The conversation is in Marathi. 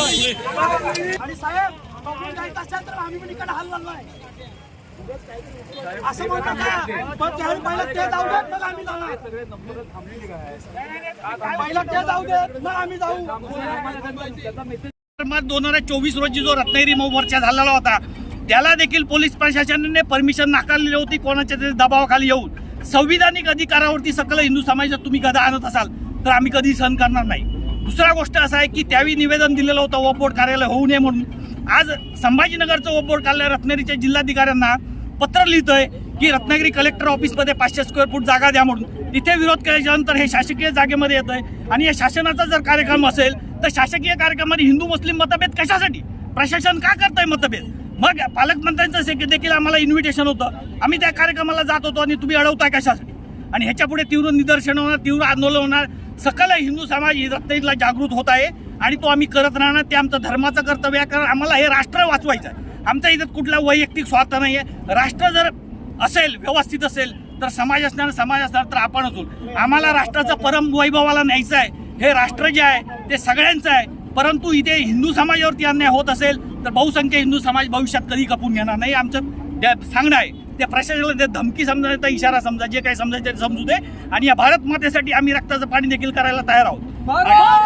आणि साहेब जायचं असेल तर आम्ही पण इकडे असं पण त्यावेळी पहिला ते जाऊ देत मग आम्ही जाणार. पहिला ते जाऊ देत मग आम्ही जाऊ. मार्च दोन हजार चोवीस रोजी जो रत्नागिरी मऊ मोर्चा झालेला होता त्याला देखील पोलीस प्रशासनाने परमिशन नाकारलेली होती कोणाच्या तरी दबावाखाली येऊन. संविधानिक अधिकारावरती सकल हिंदू समाजात तुम्ही गदा आणत असाल तर आम्ही कधी सहन करणार नाही. दुसरा गोष्ट असा आहे की त्यावेळी निवेदन दिलेलं होतं वोटबोर्ड कार्यालय होऊ नये म्हणून. आज संभाजीनगरचं वोटबोर्ड कार्यालय रत्नागिरीच्या जिल्हाधिकाऱ्यांना पत्र लिहितोय की रत्नागिरी कलेक्टर ऑफिसमध्ये पाचशे स्क्वेअर फूट जागा द्या म्हणून. तिथे विरोध केल्याच्यानंतर हे शासकीय जागेमध्ये येत आहे आणि या शासनाचा जर कार्यक्रम असेल तर शासकीय कार्यक्रमाने हिंदू मुस्लिम मतभेद कशासाठी? प्रशासन का करतंय मतभेद? मग पालकमंत्र्यांचं देखील आम्हाला इन्व्हिटेशन होतं. आम्ही त्या कार्यक्रमाला जात होतो आणि तुम्ही अडवताय कशासाठी? आणि ह्याच्या पुढे तीव्र निदर्शन होणार तीव्र आंदोलन होणार. सकल हिंदू समाज ही रत्नागिरीला जागृत होत आहे आणि तो आम्ही करत राहणार. ते आमचं धर्माचं कर्तव्य आहे. कारण आम्हाला हे राष्ट्र वाचवायचं आहे. आमच्या इथं कुठला वैयक्तिक स्वार्थ नाही आहे. राष्ट्र जर असेल व्यवस्थित असेल तर समाज असणार समाज असणार तर आपण असू आम्हाला राष्ट्राचं परम वैभवाला न्यायचं आहे. हे राष्ट्र जे आहे ते सगळ्यांचं आहे. परंतु इथे हिंदू समाजावरती अन्याय होत असेल तर बहुसंख्य हिंदू समाज भविष्यात कधी कपून घेणार नाही. आमचं सांगणं आहे त्या प्रशासनाला ते धमकी समजा इशारा समजा जे काही समजायचं ते समजू दे. आणि या भारत मातेसाठी आम्ही रक्ताचं पाणी देखील करायला तयार आहोत.